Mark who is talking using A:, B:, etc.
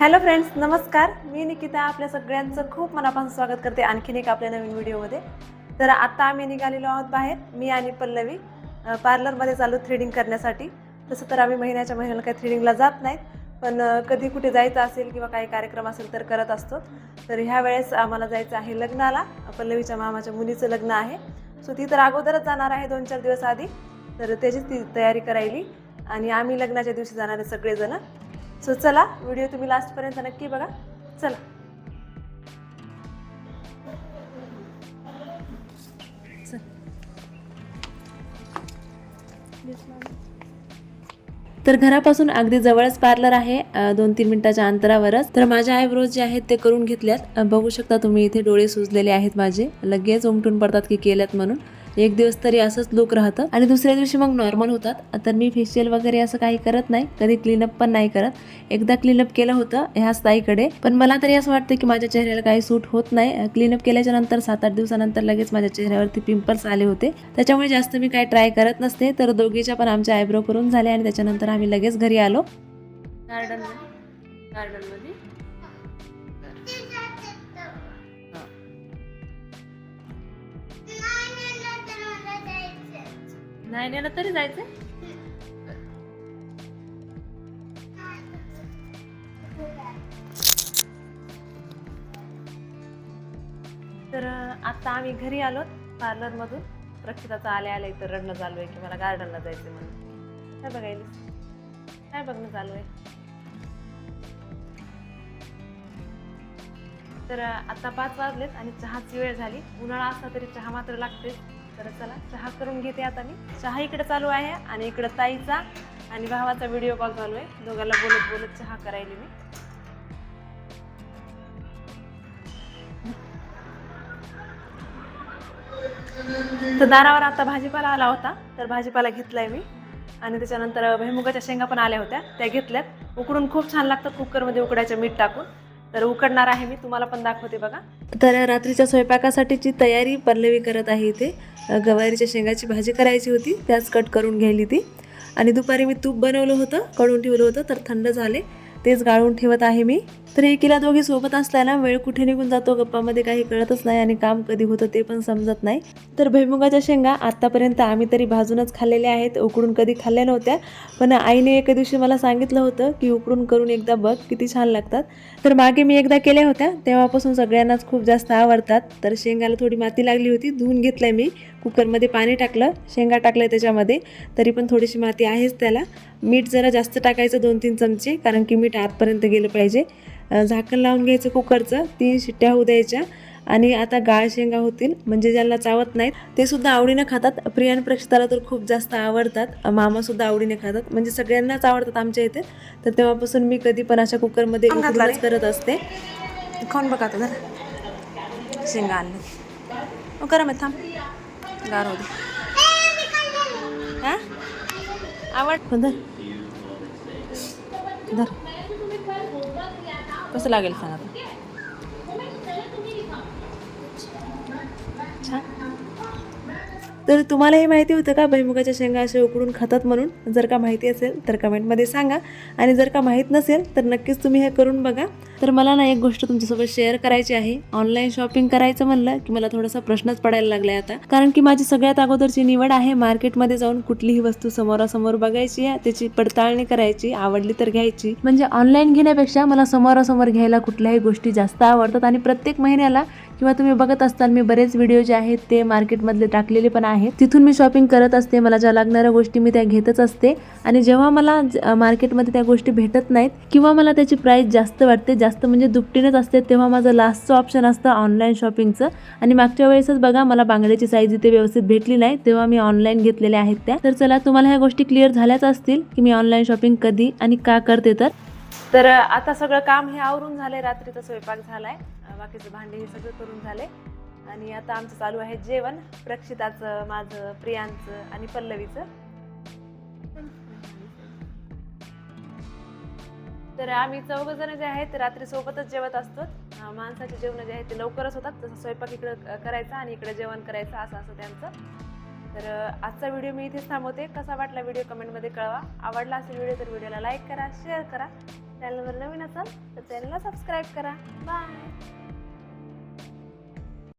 A: Hello friends नमस्कार. मी निकिता आपल्या सगळ्यांचं खूप मनापासून स्वागत करते आणखीन एक आपल्या नवीन व्हिडिओमध्ये. तर आता आम्ही निघालेलो आहोत बाहेर मी आणि पल्लवी. पार्लरमध्ये चालू थ्रेडिंग करण्यासाठी. तसं तर आम्ही महिन्याच्या महिन्याला काही थ्रेडिंगला जात नाहीत पण कधी कुठे जायचं असेल किंवा काही कार्यक्रम असेल तर करत असतो. तर ह्या वेळेस आम्हाला जायचं आहे लग्नाला. पल्लवीच्या मामाच्या मुलीचं लग्न आहे. सो ती तर अगोदरच जाणार आहे दोन चार दिवस आधी. तर त्याचीच ती तयारी करायली. आणि आम्ही लग्नाच्या दिवशी जाणार आहे सो चला व्हिडिओ तुम्ही लास्टपर्यंत नक्की बघा. चला. चल. तर घरापासून अगदी जवळच पार्लर आहे दोन तीन मिनिटाच्या अंतरावरच. तर माझ्या आयब्रोज जे आहेत ते करून घेतल्यात. बघू शकता तुम्ही इथे डोळे सुजलेले आहेत माझे. लगेच उमटून पडतात की केल्यात म्हणून. एक दिवस तरी असंच लुक राहतं आणि दुसऱ्या दिवशी मग नॉर्मल होतात. तर मी फेशियल वगैरे असं काही करत नाही. कधी क्लीनअप पण नाही करत. एकदा क्लीनअप केलं होतं ह्या ताईकडे पण मला तरी असं वाटतं की माझ्या चेहऱ्याला काही सूट होत नाही. क्लीनअप केल्याच्यानंतर सात आठ दिवसानंतर लगेच माझ्या चेहऱ्यावरती पिंपल्स आले होते. त्याच्यामुळे जास्त मी काही ट्राय करत नसते. तर दोघीच्या पण आमच्या आयब्रो करून झाले आणि त्याच्यानंतर आम्ही लगेच घरी आलो. गार्डन गार्डन नाही नेलं तरी जायचं तर आता आम्ही घरी आलो पार्लरमधून प्रक्षिताचं आले आले तर रडणं चालू आहे की मला गार्डनला जायचं म्हणून. काय बघायला काय बघणं चालू आहे? तर आता पाच वाजलेत आणि चहाची वेळ झाली. उन्हाळा असला तरी चहा मात्र लागते तर चला चहा करून घेते आता मी. चहा इकडे चालू आहे आणि इकडं ताईचा आणि भावाचा व्हिडिओ कॉल चालू आहे. दोघांना बोलत बोलत चहा करायली मी. तर दारावर आता भाजीपाला आला होता तर भाजीपाला घेतलाय मी. आणि त्याच्यानंतर भुईमुगाच्या शेंगा पण आल्या होत्या त्या घेतल्यात. उकडून खूप छान लागतात कुकरमध्ये उकडायचं मीठ टाकून. तर उकडणार आहे मी तुम्हाला पण दाखवते बघा. तर रात्रीच्या स्वयंपाकासाठीची तयारी पल्लवी करत आहे इथे. गवारीच्या शेंगाची भाजी करायची होती त्याच कट करून घ्यायली ती. आणि दुपारी मी तूप बनवलं होतं कळून ठेवलं होतं तर थंड झाले. तेच गाळून ठेवत आहे मी. तर एकीला दोघी सोबत असल्याना वेळ कुठे निघून जातो गप्पामध्ये काही कळतच नाही आणि काम कधी होतं ते पण समजत नाही. तर भुईमुगाच्या शेंगा आत्तापर्यंत आम्ही तरी भाजूनच खाल्लेल्या आहेत उकडून कधी खाल्ल्या नव्हत्या. पण आईने एका दिवशी मला सांगितलं होतं की उकडून करून एकदा बघ किती छान लागतात. तर मागे मी एकदा केल्या होत्या तेव्हापासून सगळ्यांनाच खूप जास्त आवडतात. तर शेंगाला थोडी माती लागली होती धुवून घेतलंय मी. कुकरमध्ये पाणी टाकलं शेंगा टाकलं त्याच्यामध्ये. तरी पण थोडीशी माती आहेच त्याला. मीठ जरा जास्त टाकायचं दोन तीन चमचे कारण की मीठ आतपर्यंत गेलं पाहिजे. झाकण लावून घ्यायचं कुकरचं तीन शिट्ट्या होऊ द्यायच्या. आणि आता गाळ शेंगा होतील म्हणजे ज्यांना चावत नाहीत ते सुद्धा आवडीनं खातात. प्रियान प्रक्षिताला तर खूप जास्त आवडतात. मामा सुद्धा आवडीने खातात. म्हणजे सगळ्यांनाच आवडतात आमच्या इथे. तर तेव्हापासून मी कधी पण अशा कुकरमध्ये करत असते. खाऊन बघा आता जरा? शेंगा आणले. करा मग थांब. गार होते हा? आवड? धर. धर. कसं लागेल सांग तर तुम्हाला हे माहिती होतं का भैमुगाच्या शेंगा असे उकडून खातात म्हणून? जर का माहिती असेल तर कमेंटमध्ये सांगा. आणि जर का माहीत नसेल तर नक्कीच तुम्ही हे करून बघा. तर मला ना एक गोष्ट तुमच्यासोबत शेअर करायची आहे. ऑनलाईन शॉपिंग करायचं म्हणलं की मला थोडासा प्रश्नच पडायला लागलाय आता. कारण की माझी सगळ्यात अगोदरची निवड आहे मार्केटमध्ये जाऊन कुठलीही वस्तू समोरासमोर बघायची आहे त्याची पडताळणी करायची आवडली तर घ्यायची. म्हणजे ऑनलाईन घेण्यापेक्षा मला समोरासमोर घ्यायला कुठल्याही गोष्टी जास्त आवडतात आणि प्रत्येक महिन्याला किंवा तुम्ही बघत असताल मी बरेच व्हिडिओ जे आहेत ते मार्केटमधले टाकलेले पण आहेत. तिथून मी शॉपिंग करत असते मला ज्या लागणाऱ्या गोष्टी मी त्या घेतच असते. आणि जेव्हा मला मार्केटमध्ये त्या गोष्टी भेटत नाहीत किंवा मला त्याची प्राईस जास्त वाटते जास्त म्हणजे दुपटीनेच असते तेव्हा माझं लास्टचं ऑप्शन असतं ऑनलाईन शॉपिंगचं आणि मागच्या वेळेसच बघा मला बांगड्याची साईज इथे व्यवस्थित भेटली नाही तेव्हा मी ऑनलाईन घेतलेल्या आहेत त्या. तर चला तुम्हाला ह्या गोष्टी क्लिअर झाल्याच असतील की मी ऑनलाईन शॉपिंग कधी आणि का करते तर. तर आता सगळं काम हे आवरून झालंय रात्रीचा स्वयंपाक झालाय. बाकीचं भांडे हे सगळं करून झाले. आणि आता आमचं चालू आहे जेवण. प्रक्षिताचं माझं प्रियांचं आणि पल्लवीचं. तर आम्ही चौघ जण जे आहेत रात्री सोबतच जेवत असतो. माणसाचे जेवण जे आहे ते लवकरच होतात. तसं स्वयंपाक इकडं करायचा आणि इकडे जेवण करायचं असं असं त्यांचं. तर आजचा व्हिडिओ मी इथेच थांबवते. कसा वाटला व्हिडिओ कमेंटमध्ये कळवा. आवडला असेल व्हिडिओ तर व्हिडिओला लाईक करा शेअर करा. चॅनलवर नवीन असाल तर चॅनलला सबस्क्राईब करा. बाय.